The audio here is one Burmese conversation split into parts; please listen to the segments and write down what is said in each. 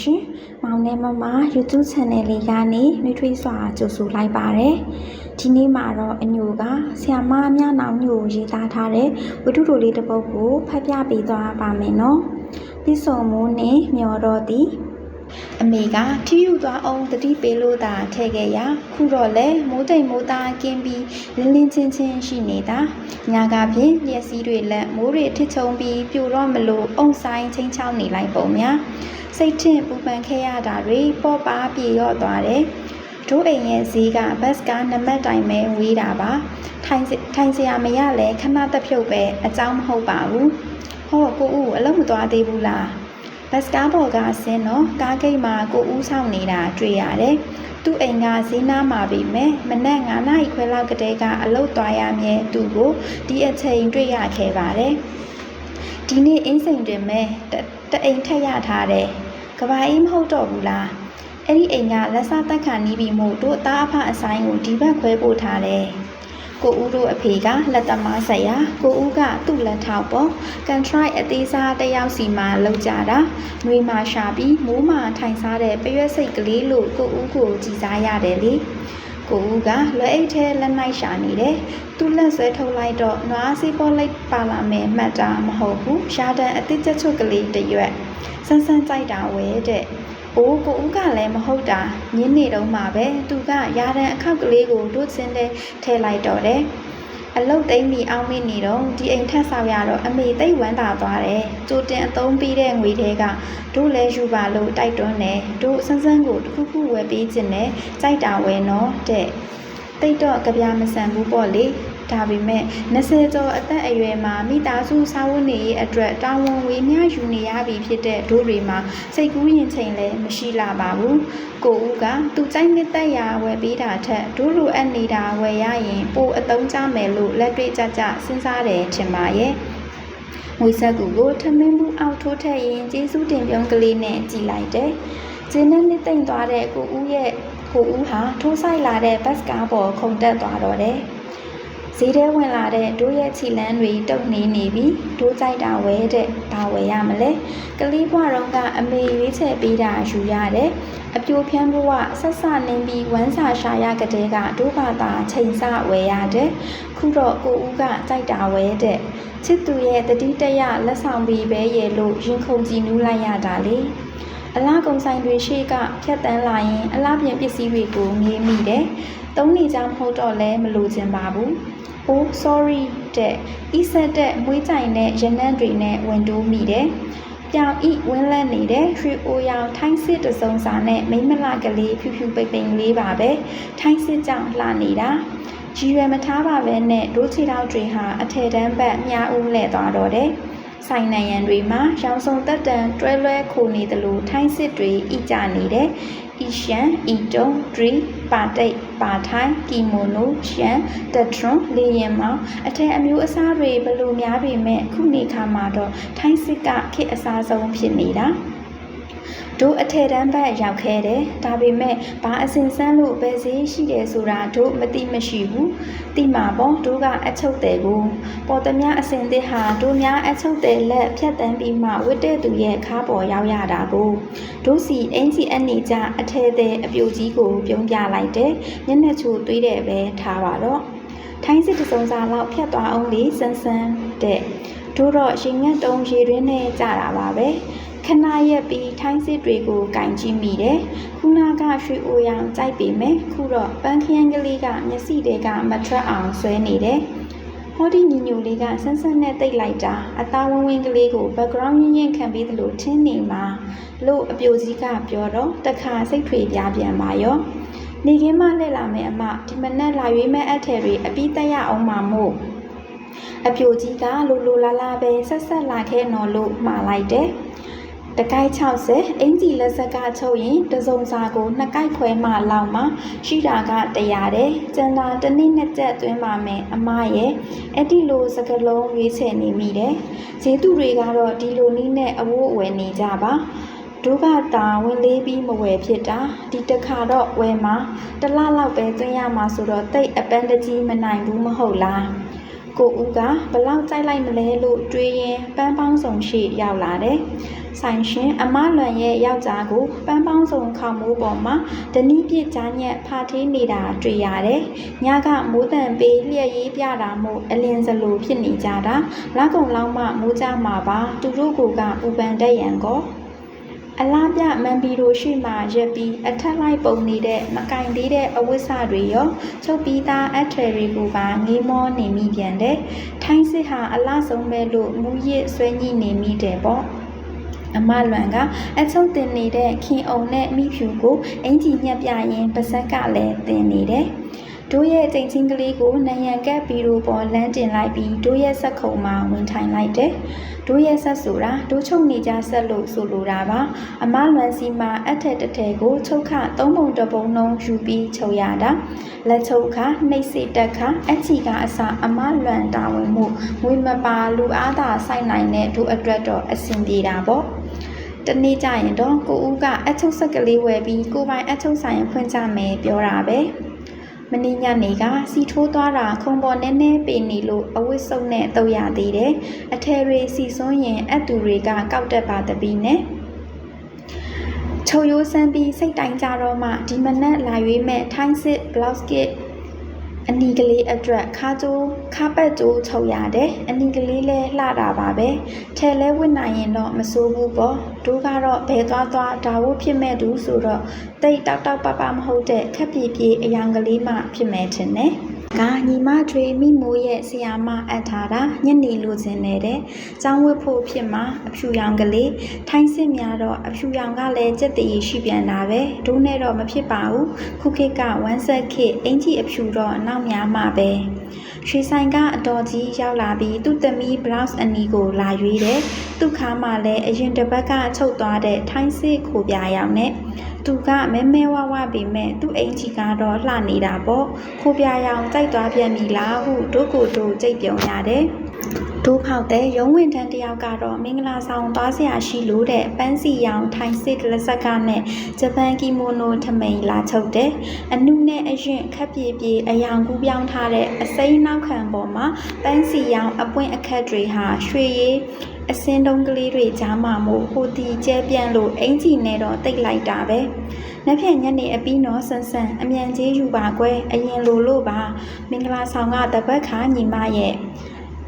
ရှင်။မောင်နဲ့မမ YouTube Channel လေးကနေနှွေးထွေးစွာကြိုဆိုလိုက်ပါတယ်။ဒီနေ့မှာတော့အညိုကဆီယာမအများနောင်ညိုကိုရေးသားထားတဲ့ဝတ္ထုတိုလေးတစ်ပုဒ်ကိုဖတ်ပြပေးသွားပါမယ်နော်။ပြီးဆုံးမိုးနဲ့မျောတော့သည်အမေကထီယူသွားအောင်တတိပေးလို့သာထဲခဲ့ရခုတော့လေမိုးတိမ်မိုးသားကင်းပြီးလင်းလင်းချင်းချင်းရှိနေတာညာကဖြင့်လျက်စီးတွေလက်မိုးတွေထစ်ချုံပြီးပြိုတော့မလို့အုံဆိုင်ချင်းချောင်းနေလိုက်ပုံများ စိတ်ထင်ပူပန်ခဲ့ရတာတွေပေါ်ပါပြေလျော့သွားတယ်။တို့အိမ်ရဲ့ဈေးကဘတ်ကနမတ်တိုင်ပဲဝေးတာပါ။ထိုင်ထိုင်စရာမရလဲခဏတစ်ဖြုတ်ပဲအကြောင်းမဟုတ်ပါဘူး။ဟောကိုဦးအလုံးမသွားသေးဘူးလား။ဘတ်ကားပေါ်ကဆင်းတော့ကားဂိတ်မှာကိုဦးဆောင်နေတာတွေ့ရတယ်။သူ့အိမ်ကဈေးနားမှာပြီမဲ့မနက်9နာရီခွဲလောက်ကတည်းကအလုပ်သွားရမြဲသူ့ကိုဒီအချိန်တွေ့ရခဲ့ပါတယ်။ဒီနေ့အင်းစိန်တွင်ပဲတအိမ်ထက်ရထားတယ် ကဘာအေးမဟုတ်တော့ဘူးလား။အဲ့ဒီအိမ်ကလက်စားတက်ခါနီးပြီမို့တို့အသားအဖအဆိုင်ကိုဒီဘက်ခွဲပို့ထားတယ်။ကိုဦးတို့အဖေကလက်သမားဆက်ရကိုဦးကသူ့လက်ထောက်ပေါ်ကန်ထရိုက်အသေးစားတစ်ယောက်စီမှာလောက်ကြတာနှွေမှာရှာပြီးမိုးမှာထိုင်စားတဲ့ပရွက်စိတ်ကလေးလို့ကိုဦးကိုကြည်စားရတယ်လေ ကိုဦးကလွယ်အိတ်ထဲလက်နိုင်ရှာနေတယ်သူ့လက်ဆွဲထုတ်လိုက်တော့နွားစီပေါ်လိုက်ပါလာမယ်မှတ်တာမဟုတ်ဘူးရှားတန်အတစ်ချက်ချုပ်ကလေးတစ်ရွက်ဆန်းဆန်းကြိုက်တာဝဲတဲ့။အိုးကိုဦးကလည်းမဟုတ်တာညင်းနေတော့မှပဲသူကရာတန်အခောက်ကလေးကိုတို့စင်းတဲ့ထဲလိုက်တော့တယ်။ အလုတ်သိမ့်ပြီးအောင်မင်းနေတော့ဒီအိမ်ထက်ဆောက်ရတော့အမေသိပ်ဝမ်းသာသွားတယ်။ကြိုတင်အသုံးပြီးတဲ့ငွေတွေကတို့လဲယူပါလို့တိုက်တွန်းတယ်။တို့ဆန်းဆန်းကိုတစ်ခုခုဝယ်ပေးခြင်းနဲ့ကြိုက်တာဝယ်နော်တဲ့။တိတ်တော့ကြပြမဆန်ဘူးပေါ့လေ။ ဒါပေမဲ့20ကျော်အသက်အရွယ်မှာမိသားစုစာဝတ်နေရေးအတွက်တာဝန်ဝေမျှယူနေရပြီဖြစ်တဲ့တို့တွေမှာစိတ်ကူးရင်ချိန်လည်းမရှိလာပါဘူး။ကိုဦးကသူကြိုက်နှစ်သက်ရာဝယ်ပေးတာထက်တို့လိုအပ်နေတာဝယ်ရရင်ပိုအသုံးချမယ်လို့လက်တွေ့ကြကြစဉ်းစားတယ်ထင်ပါရဲ့။ငွေဆက်ကူကိုထမင်းဘူးအောက်ထိုးထည့်ရင်ကျေးဇူးတင်ပြုံးကလေးနဲ့ကြည်လိုက်တယ်။ကျင်းနဲ့နှစ်သိမ့်သွားတဲ့ကိုဦးရဲ့ကိုဦးဟာထိုးဆိုင်လာတဲ့ဘတ်စကားပေါ်ခုန်တက်သွားတော့တယ်။ ဈေးထဲဝင်လာတဲ့တို့ရဲ့ခြိလန်းတွေတုပ်နေနေပြီတို့ကြိုက်တာဝဲတဲ့ဘာဝယ်ရမလဲကလေးဘွားတော့ကအမေရွေးချယ်ပေးတာယူရတယ်အပြိုဖြန်းဘဝဆက်ဆနေပြီးဝမ်းစာရှာရကတဲ့ကတို့ဘာသာချိန်ဆဝယ်ရတယ်ခုတော့ကိုဦးကကြိုက်တာဝဲတဲ့ချစ်သူရဲ့တတိတရလက်ဆောင်ပြီးပဲရဲ့လို့ရင်ခုန်ကြည်နူးလိုက်ရတာလေအလားကုံဆိုင်တွေရှေ့ကဖြတ်တန်းလာရင်အလားပြင်ပစ္စည်းတွေကိုငေးမိတယ်။သုံးနေကြမဟုတ်တော့လဲမလိုချင်ပါဘူး။ Oh sorry တဲ့ဤဆက်တဲ့မွေးကြိုင်တဲ့ရနံ့တွေနဲ့ဝင်တိုးမိတယ်။ပြောင်ဤဝင်းလက်နေတဲ့ရွှေအိုရောင်ထိုင်းစစ်တစုံစာနဲ့မိမလကလေးဖြူဖြူပိတ်ပိန်လေးပါပဲ။ထိုင်းစစ်ကြောင့်လှနေတာ။ကြီးရွယ်မထားပါပဲနဲ့ဒိုးချီတောက်တွေဟာအထယ်တန်းဘက်မြားဦးလဲသွားတော့တယ်။ဆိုင်နိုင်ရန်တွေမှာရောင်စုံတက်တန်တွဲလွဲခိုနေသလိုထိုင်းစစ်တွေဤကြနေတယ်။ အီရှန်အီတုံဒရီပါတိတ်ပါထိုင်းကီမိုနိုရှန်တထရွန်လေရင်မောင်အထက်အမျိုးအစားတွေဘလို့များပေမဲ့ခုနေခါမှာတော့ထိုင်းစစ်ကခေတ်အစားဆုံးဖြစ်နေတာ တို့အထက်တန်းဘက်ရောက်ခဲ့တယ်ဒါပေမဲ့ဘာအစင်စမ်းလို့ပဲဈေးရှိတယ်ဆိုတာတို့မသိမရှိဘူးတိမှာပေါ့တို့ကအချုပ်တယ်ကိုပေါ်သမျှအစင်တစ်ဟာတို့များအချုပ်တယ်လက်ဖြတ်တန်းပြီးမှဝတ်တဲ့သူရဲ့ခါပေါ်ရောက်ရတာကိုတို့စီအင်ကြီးအနေကြအထဲတဲ့အပြိုကြီးကိုပြုံးပြလိုက်တယ်မျက်နှာချိုသွေးတယ်ပဲထားပါတော့ထိုင်းစစ်တစုံစာလောက်ဖြတ်သွားအောင်လေစန်းစန်းတဲ့တို့တော့ရင်ငတ်တုံးရေရင်းနဲ့ကြတာပါပဲ ခဏရက်ပြီးထိုင်းစစ်တွေကိုကင်ကြည့်မိတယ်။ခုနကရွှေအိုရောင်ကြိုက်ပေမဲ့ခုတော့ပန်းခရမ်းကလေးကမျက်စိတွေကမထွက်အောင်ဆွဲနေတယ်။ဟောဒီညညိုလေးကဆန်းဆန်းနဲ့တိတ်လိုက်တာအသားဝင်းဝင်းကလေးကို background ရင်းရင်းခံပြီးသလိုထင်းနေမှာလို့အပြိုကြီးကပြောတော့တခါစိတ်ထွေပြပြန်ပါရော။နေခင်းမလှည့်လာမယ်အမဒီမနက်လာရွေးမဲ့အထည်တွေအပြီးတက်ရအောင်မှာမို့အပြိုကြီးကလိုလိုလာလာပဲဆက်ဆက်လာခဲ့နော်လို့မှားလိုက်တယ်။ တကိုက်60အင်ဂျီလက်ဆက်ကချုပ်ရင်တစုံစာကိုနှစ်ကိုက်ခွဲမှလောက်မှရှိတာက100တဲ့ကျန်တာတစ်နည်းနှစ်ချက်သွင်းပါမယ်အမရဲ့အဲ့ဒီလိုစကလုံးရွေးချယ်နေမိတယ်ဈေးသူတွေကတော့ဒီလိုနည်းနဲ့အဝိုးအဝယ်နေကြပါဒုက္ခတာဝင်လေးပြီးမဝယ်ဖြစ်တာဒီတစ်ခါတော့ဝယ်မှာတစ်လလောက်ပဲသွင်းရမှာဆိုတော့တိတ်အပန်းတကြီးမနိုင်ဘူးမဟုတ်လား ကိုဦးကဘလောက်ကြိုက်လိုက်မလဲလို့တွေးရင်ပန်းပေါင်းစုံရှိရောက်လာတယ်။ဆိုင်ရှင်အမလွန်ရဲ့ယောက်ျားကိုပန်းပေါင်းစုံခေါမိုးပေါ်မှာတနည်းပြစ်ကြားညက်ဖာထေးနေတာတွေ့ရတယ်။ညကမိုးတန်ပေးလျက်ရေးပြတာမို့အလင်းစလိုဖြစ်နေကြတာ။လက်ကုံလောက်မှမိုးကြမှာပါသူတို့ကပူပန်တဲ့ရန်ကော။ အလားပြမန်ပီရိုရှိမှရက်ပြီးအထက်လိုက်ပုံနေတဲ့မကင်သေးတဲ့အဝိစတွေရောချုပ်ပြီးသားအထယ်တွေကိုပါငေးမောနေမိပြန်တယ်။ထိုင်းစစ်ဟာအလားဆုံးပဲလို့မူရစ်ဆွဲညှိနေမိတယ်ပေါ့။အမလွန်ကအချုပ်တင်နေတဲ့ခင်အောင်နဲ့မိဖြူကိုအင်ကြီးညက်ပြရင်ပါဇက်ကလည်းတင်နေတယ်။ တို့ရဲ့တိမ်ချင်းကလေးကိုနယံကပ်ပြီးတော့ပေါ်လမ်းတင်လိုက်ပြီးတို့ရဲ့ဆက်ခုံမှာဝင်ထိုင်လိုက်တယ်။တို့ရဲ့ဆက်ဆိုတာတို့ချုပ်နေကြဆက်လို့ဆိုလိုတာပါ။အမလွန်စီမှာအထက်တစ်ထည်ကိုချုပ်ခသုံးပုံတစ်ပုံလုံးယူပြီးချုပ်ရတာ။လက်ချုပ်ခနှိပ်စေတက်ခအချီကအစအမလွန်တာဝန်မှုငွေမပါလူအားသာဆိုင်နိုင်တဲ့တို့အတွက်တော့အဆင်ပြေတာပေါ့။တနေ့ကျရင်တော့ကိုဦးကအချုပ်ဆက်ကလေးဝယ်ပြီးကိုပိုင်အချုပ်ဆိုင်ဖွင့်ကြမယ်ပြောတာပဲ။ မနေ့ညနေကစီထိုးသွားတာခုံပေါ်နည်းနည်းပေနေလို့အဝတ်စုံနဲ့တုပ်ရသေးတယ်။အထယ်တွေစီစွန်းရင်အတူတွေကကောက်တက်ပါတပီးနဲ့ချုပ်ရိုးစမ်းပြီးစိတ်တိုင်းကြတော့မှဒီမနက်လာရွေးမဲ့ထိုင်းစစ်ဘလော့စ်ကစ် အနီကလေးအတွက်ခါကျိုးခါပတ်ကျိုးချုပ်ရတယ်အနီကလေးလဲလှတာပါပဲထဲလဲဝစ်နိုင်ရင်တော့မစိုးဘူးပေါ့တို့ကတော့ဘဲသွားသွားဒါဝဖြစ်မဲ့သူဆိုတော့တိတ်တောက်တောက်ပပမဟုတ်တဲ့ခက်ပြေပြေအယောင်ကလေးမှဖြစ်မဲ့ထင်တယ် ကညီမထွေမိမိုးရဲ့ဆရာမအပ်ထားတာညနေလိုချင်နေတဲ့။ចောင်းဝတ်ဖို့ဖြစ်မှာအဖြူရောင်ကလေးထိုင်းစစ်များတော့အဖြူရောင်ကလည်းကြက်တည်ရှိပြန်တာပဲ။ဒိုးနဲ့တော့မဖြစ်ပါဘူး။ခုခေတ်ကဝမ်းဆက်ခေတ်အင်ကြီးအဖြူတော့နောက်များမှာပဲ။ရွှေဆိုင်ကအတော်ကြီးရောက်လာပြီးသူ့သမီး blouse အနီကိုလာရွေးတယ်။သူ့ခါမှလည်းအရင်တစ်ပတ်ကချုပ်သွားတဲ့ထိုင်းစစ်ခိုပြရောင်နဲ့သူကမဲမဲဝဝပေမဲ့သူ့အိမ်ကြီးကတော့လှနေတာပေါ့ခိုးပြရောင်ကြိုက်သွားပြန်ပြီလားဟုဒုကိုတို့ကြိတ်ပြုံရတယ် ဒိုးဖောက်တဲ့ရုံးဝင်တန်းတယောက်ကတော့မင်္ဂလာဆောင်သွားစရာရှိလို့တဲ့ပန်းစီရောင်ထိုင်စစ်လက်ဆက်ကနဲ့ဂျပန်ကီမိုနိုထမိန်လာချုပ်တယ်အနုနဲ့အရင်ခက်ပြေပြေအယောင်ကူးပြောင်းထားတဲ့အစိမ်းနောက်ခံပေါ်မှာပန်းစီရောင်အပွင့်အခက်တွေဟာရွှေရည်အစင်းတုံးကလေးတွေကြားမှာမို့ဟိုတီကျဲပြန့်လို့အင်ကြီးနဲ့တော့တိတ်လိုက်တာပဲ။နှစ်ဖြတ်ညနေအပြီးတော့ဆန်ဆန်အမြန်ကြီးယူပါကွယ်အရင်လိုလို့ပါမင်္ဂလာဆောင်ကတပတ်ခါညီမရဲ့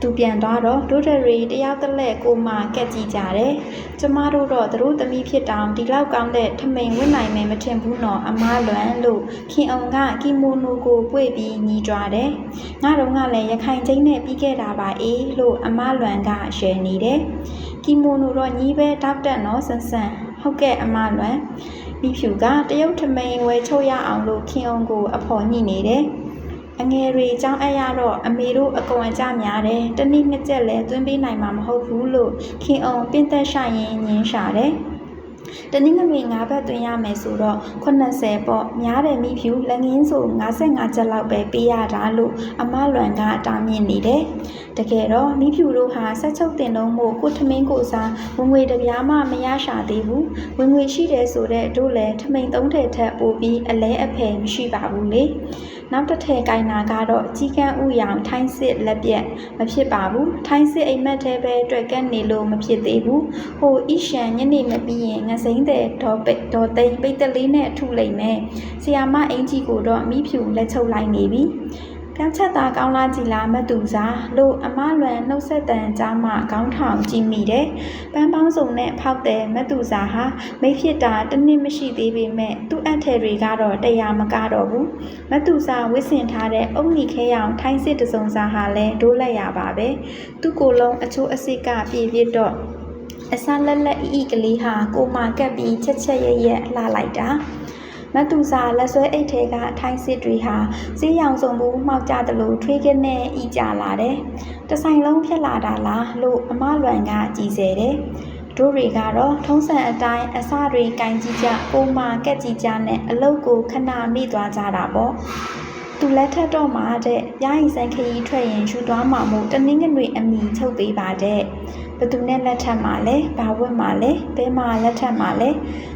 သူပြန်သွားတော့ဒိုဒရီတယောက်တစ်လက်ကိုမှကက်ကြည့်ကြတယ်။ကျမတို့တော့သူတို့သမီးဖြစ်တောင်ဒီလောက်ကောင်းတဲ့ထမိန်ဝင့်နိုင်မယ်မထင်ဘူးနော်အမလွန်လို့ခင်အောင်ကကီမိုနိုကိုပွေပြီးညီးကြွားတယ်။ငါတို့ကလည်းရခိုင်ချင်းနဲ့ပြီးခဲ့တာပါအေးလို့အမလွန်ကရှယ်နေတယ်။ကီမိုနိုတော့ညီးပဲတောက်တက်နော်ဆန်ဆန်ဟုတ်ကဲ့အမလွန်မိဖြူကတရုတ်ထမိန်ဝယ်ချုပ်ရအောင်လို့ခင်အောင်ကိုအဖော်ညှိနေတယ်။ အငယ်တွေအကြောင်းအရာတော့အမေတို့အကုန်အကြများတယ်တနည်းနှစ်ချက်လဲသွင်းပေးနိုင်မှာမဟုတ်ဘူးလို့ခင်အောင်ပင့်သက်ဆိုင်ရင်ညင်းရှာတယ်တနည်းငွေ9ဘတ်သွင်းရမယ်ဆိုတော့80ပေါ့များတယ်မိဖြူလက်ငင်းဆို55ချက်လောက်ပဲပေးရတာလို့အမလွန်ကတားမြင့်နေတယ်တကယ်တော့မိဖြူတို့ဟာဆက်ချုပ်တင်တော့မို့ကိုထမင်းကိုစားဝင်ငွေတပြားမှမရရှာသေးဘူးဝင်ငွေရှိတယ်ဆိုတော့တို့လည်းထမိန်သုံးထည်ထက်ပိုပြီးအလဲအဖယ်မရှိပါဘူးလေ နောက်တစ်ထည်ကိုင်နာကတော့ကြီးကန်းဥရောင်ထိုင်းစစ်လက်ပြက်မဖြစ်ပါဘူးထိုင်းစစ်အိမ်မက်သေးပဲတွေ့ကက်နေလို့မဖြစ်သေးဘူးဟိုအီရှန်ညနေမပြီးရင်ငစိမ့်တဲ့ဒေါ်ပိတ်ဒေါ်သိန်းပိတ်တလေးနဲ့ထုလိုက်မယ်ဆီယာမအင်ကြီးကိုတော့မိဖြူလက်ချုပ်လိုက်နေပြီ ပြောင်းချက်သားကောင်းလားကြည်လားမတူစားလို့အမလွန်နှုတ်ဆက်တန်ကြားမှခေါင်းထောင်ကြည့်မိတယ်။ပန်းပေါင်းစုံနဲ့ဖောက်တဲ့မတူစားဟာမိဖြစ်တာတနည်းမရှိသေးပေမဲ့သူ့အထည်တွေကတော့တရားမကတော့ဘူး။မတူစားဝစ်စင်ထားတဲ့အုံနီခဲရောင်ထိုင်းစစ်တစုံစားဟာလည်းဒိုးလက်ရပါပဲ။သူ့ကိုယ်လုံးအချိုးအစစ်ကပြည့်ပြည့်တော့အစလက်လက်ဤဤကလေးဟာကိုမာကပ်ပြီးချက်ချက်ရရက်လှလိုက်တာ။ မတူစာလက်ဆွဲအိတ်ထဲကထိုင်းစစ်တွေဟာစီးရောင်စုံဘူးမှောက်ကြသလိုထွေးကနဲ့ဤကြလာတယ်။တဆိုင်လုံးဖြစ်လာတာလားလို့အမလွန်ကကြည်စေတယ်။တို့တွေကတော့ထုံးစံအတိုင်းအစတွေကင်ကြည့်ကြပုံမှကက်ကြည့်ကြနဲ့အလုတ်ကိုခဏမိသွားကြတာပေါ့။သူလက်ထက်တော့မှတဲ့ရရင်ဆိုင်ခရီးထွက်ရင်ယူသွားမှာမို့တနင်္ဂနွေအမိချုပ်ပေးပါတဲ့။ ဘသူနဲ့လက်ထပ်မှာလဲဘာဝတ်မှာလဲဘဲမှာလက်ထပ်မှာလဲ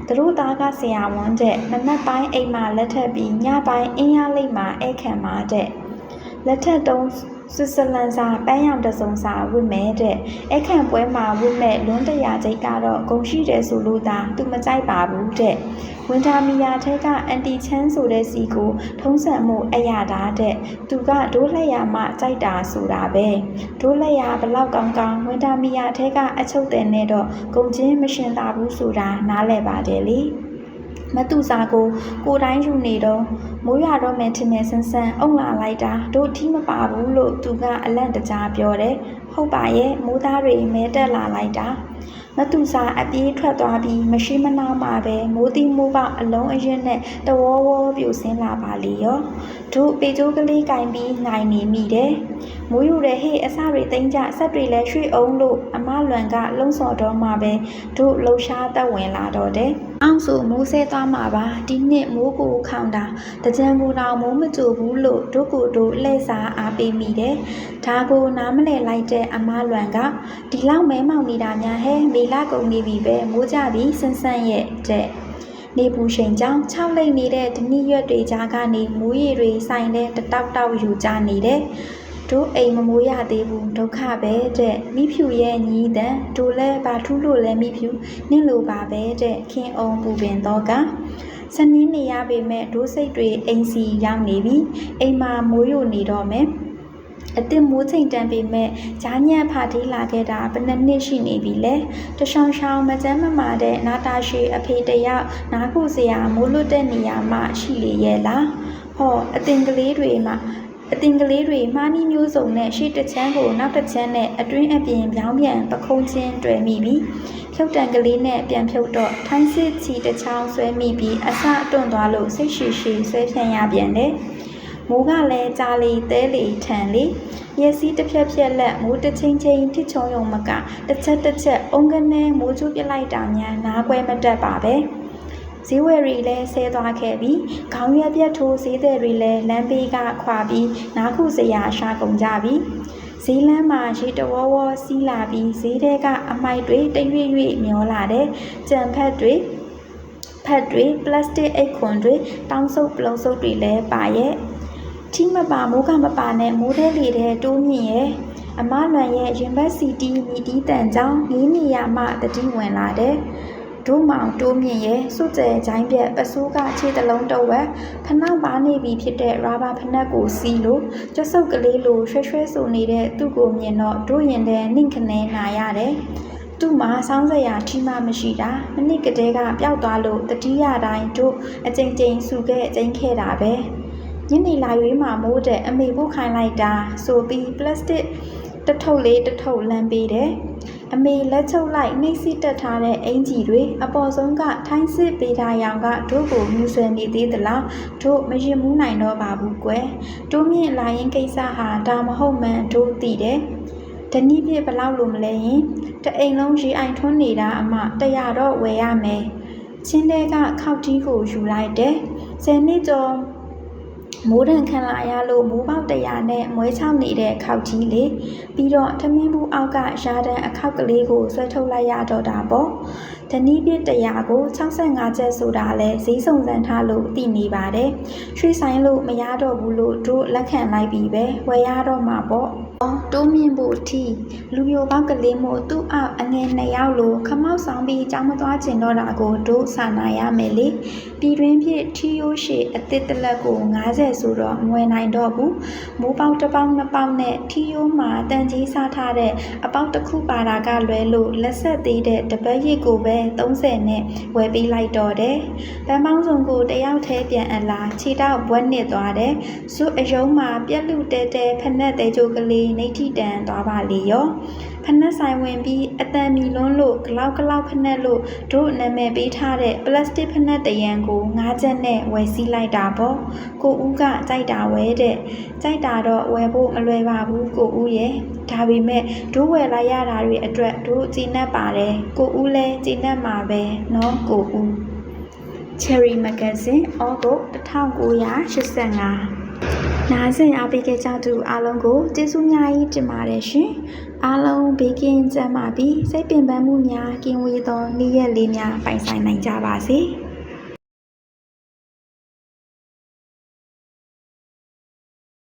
သူတို့သားကဆရာဝန်တဲ့မနက်ပိုင်းအိမ်မှာလက်ထပ်ပြီးညပိုင်းအင်းရလိတ်မှာဧခံမှာတဲ့လက်ထက်တုံး ဆွစ်ဇာလန်စာပန်းရောင်တစ်စုံစာဝတ်မဲ့တဲ့အခန့်ပွဲမှာဝတ်မဲ့လွန်းတရာချိတ်ကတော့ဂုံရှိတယ်ဆိုလို့သာသူမကြိုက်ပါဘူးတဲ့ဝင်တာမီယာထဲကအန်တီချမ်းဆိုတဲ့စီကိုထုံးစံမှုအရာတာတဲ့သူကဒိုးလက်ရမှကြိုက်တာဆိုတာပဲဒိုးလက်ရဘလောက်ကောင်းကောင်းဝင်တာမီယာထဲကအချုပ်တယ်နဲ့တော့ဂုံချင်းမရှင်သာဘူးဆိုတာနားလည်ပါတယ်လေ မတူစာကိုကိုယ်တိုင်းယူနေတော့မိုးရွာတော့မယ်ထင်နေဆန်းဆန်းအုံလာလိုက်တာတို့အထီးမပါဘူးလို့သူကအလန့်တကြားပြောတယ်ဟုတ်ပါရဲ့မိုးသားတွေမဲတက်လာလိုက်တာမတူစာအပြေးထွက်သွားပြီးမရှိမနှောင်းမှာပဲမိုးတီးမိုးပေါက်အလုံးအရင်နဲ့တဝေါဝေါပြူစင်းလာပါလေရော တို့ပေကျိုးကလေးကင်ပြီးနိုင်နေမိတယ်မိုးယူတဲ့ဟေ့အစတွေတိမ့်ကြဆက်တွေလည်းရွှေ့အောင်လို့အမလွန်ကလုံစော်တော့မှပဲတို့လှူရှားသက်ဝင်လာတော့တယ်အောင်ဆိုမိုးဆဲသွားမှာပါဒီနှစ်မိုးကိုခေါင်တာတကြံဘူတော်မိုးမကြိုဘူးလို့တို့ကိုတို့လှည့်စားအားပေးမိတယ်ဒါကိုနားမလဲလိုက်တဲ့အမလွန်ကဒီလောက်မဲမောင်နေတာများဟဲ့မေလာကုန်နေပြီပဲမိုးကြပြီဆန်းဆန်းရဲ့တဲ့ နေပူချိန်ကြောင့်၆လိမ့်နေတဲ့ဒဏိရွက်တွေကြားကနေမိုးရေတွေဆိုင်တဲ့တတောက်တောက်ယူကြနေတယ်တို့အိမ်မမိုးရသေးဘူးဒုက္ခပဲတဲ့မိဖြူရဲ့ညီးတန်တို့လဲဘာထူးလို့လဲမိဖြူနင့်လိုပါပဲတဲ့ခင်အောင်ပူပင်တော့ကစနေနေရပေမဲ့ဒိုးစိတ်တွေအိမ်စီရောက်နေပြီအိမ်မှာမိုးယိုနေတော့မယ် အစ်စ်မိုးချိန်တန်ပေမဲ့ဂျာညံ့ဖာထေးလာခဲ့တာဘယ်နှစ်နှစ်ရှိနေပြီလဲတရှောင်းရှောင်းမကျမ်းမမာတဲ့နာတာရှိအဖေတယောက်နားခုစရာမိုးလွတ်တဲ့နေရာမှရှိလေရဲ့လားဟောအတင်ကလေးတွေမှာအတင်ကလေးတွေမှားနီးမျိုးစုံနဲ့ရှေ့တစ်ချမ်းကိုနောက်တစ်ချမ်းနဲ့အတွင်းအပြင်ပြောင်းပြန်ပခုံးချင်းတွေ့မိပြီဖြုတ်တံကလေးနဲ့ပြန်ဖြုတ်တော့ထိုင်းစစ်ချီတစ်ချောင်းဆွဲမိပြီးအစအတွန့်သွားလို့စိတ်ရှိရှိဆွဲဖြန့်ရပြန်တယ် မိုးကလည်းကြားလီတဲလီထန်လီရစီတစ်ဖြက်ဖြက်လက်မိုးတစ်ချင်းချင်းထစ်ချုံယုံမကတစ်ချက်တစ်ချက်အုံကနေမိုးကျူးပြလိုက်တာများနားကွဲမတက်ပါပဲဈေးဝယ်ရီလည်းဆဲသွားခဲ့ပြီးခေါင်းရွက်ပြတ်ထိုးဈေးသည်တွေလည်းလမ်းဘေးကခွာပြီးနားခုစရာရှာကုန်ကြပြီဈေးလမ်းမှာရေတဝဝစီးလာပြီးဈေးထဲကအမိုက်တွေတိတ်ရွရွမျောလာတဲ့ကြံဖက်တွေဖက်တွေပလတ်စတစ်အိတ်ခွန်တွေတောင်းဆုပ်ပလုံဆုပ်တွေလည်းပါရဲ့ ထီးမပါမိုးကမပါနဲ့မိုးထဲလေထဲတိုးမြင့်ရဲ့အမလွန်ရဲ့ရင်ဘတ်စီတီမြည်တီးတန်ကြောင်းငင်းနေရမှတတိဝင်လာတဲ့ဒုမောင်တိုးမြင့်ရဲ့စွတ်ကျဲချိုင်းပြက်ပစိုးကခြေတလုံးတော့ဝက်ဖနောက်ပါနေပြီဖြစ်တဲ့ရာဘာဖနက်ကိုစီးလို့ကျဆုပ်ကလေးလိုရွှဲရွှဲဆိုနေတဲ့သူ့ကိုမြင်တော့တို့ရင်တဲ့နှင့်ခနဲနာရတယ်သူ့မှာစောင်းစရာထီမှမရှိတာမနစ်ကတည်းကပျောက်သွားလို့တတိယတိုင်းတို့အကြိမ်ကြိမ်စုခဲ့အကျိန်ခဲ့တာပဲ ညနေလာရွေးမှာမိုးတဲ့အမေဖို့ခိုင်းလိုက်တာဆိုပြီးပလတ်စတစ်တစ်ထုပ်လေးတစ်ထုပ်လမ်းပေးတယ်အမေလက်ချုပ်လိုက်နှိပ်စီတက်ထားတဲ့အင်ဂျီတွေအပေါ်ဆုံးကထိုင်းစစ်ပေးထားရောင်ကတို့ကိုမြူဆွဲနေသေးသလားတို့မရင်မှုနိုင်တော့ပါဘူးကွယ်တို့မြင့်လာရင်ကိစ္စဟာဒါမဟုတ်မှန်တို့သိတယ်တနည်းပြဘလောက်လို့မလဲရင်တအိမ်လုံးရေအိုင်ထွန်းနေတာအမတရားတော့ဝယ်ရမယ်ချင်းတဲကခောက်ကြီးကိုယူလိုက်တယ်ဆယ်နှစ်ကျော် မိုးတန်ခံလာရလို့မိုးပေါက်တရာနဲ့မွဲချောက်နေတဲ့ခောက်ကြီးလေပြီးတော့ထမင်းဘူးအောက်ကရာတန်အခောက်ကလေးကိုဆွဲထုတ်လိုက်ရတော့တာပေါ့တနည်းပြတရာကို65ကျပ်ဆိုတာလဲဈေးစုံစမ်းထားလို့သိနေပါတယ်ရွှေဆိုင်လို့မရတော့ဘူးလို့တို့လက်ခံလိုက်ပြီပဲဝယ်ရတော့မှာပေါ့ တိုးမြင့်ဖို့ထီလူမျိုးပေါက်ကလေးမို့ သူ့အောက်အငယ်နှစ်ယောက်လို ခမောက်ဆောင်ပြီးကြောင်းမသွားကျင်တော့တာကို တို့စာနာရမယ်လေ ပြည်တွင်းဖြစ် ထီယိုးရှည်အသစ်တလက်ကို90ဆိုတော့ မဝယ်နိုင်တော့ဘူး မိုးပေါက်တစ်ပေါက်နှစ်ပေါက်နဲ့ ထီယိုးမှာတန်ကြီးစားထားတဲ့ အပေါက်တစ်ခုပါတာကလွဲလို့ လက်ဆက်သေးတဲ့ တပတ်ရစ်ကိုပဲ30နဲ့ ဝယ်ပေးလိုက်တော့တယ်ဗန်ပေါင်းစုံကိုတယောက်သေးပြန်အလာ ခြေတောက်ဘွက်နစ်သွားတယ်စုအယုံမှာ ပြက်လူတဲတဲဖက်နဲ့တဲကြိုကလေးနေထိတန်သွားပါလေရောဖနက်ဆိုင်ဝင်ပြီးအတန်မီလွန်းလို့ဂလောက်ဂလောက်ဖနက်လို့တို့နာမည်ပေးထားတဲ့ပလတ်စတစ်ဖနက်တရံကိုငါးချက်နဲ့ဝယ်စီးလိုက်တာပေါ့ကိုဦးကကြိုက်တာဝဲတဲ့ကြိုက်တာတော့ဝယ်ဖို့မလွယ်ပါဘူးကိုဦးရဲ့ဒါပေမဲ့တို့ဝယ်လိုက်ရတာတွေအတွက်တို့ကြည်နပ်ပါတယ်ကိုဦးလည်းကြည်နပ်မှာပဲနော်ကိုဦး Cherry Magazine ဩဂုတ်1985 နားဆင်အားပေးခဲ့ကြသူအားလုံးကိုကျေးဇူးများကြီးတင်ပါတယ်ရှင်။အားလုံးဘေးကင်းကြပါပြီးစိတ်ပင်ပန်းမှုများကင်းဝေးသောနေ့ရက်လေးများပိုင်ဆိုင်နိုင်ကြပါစေ။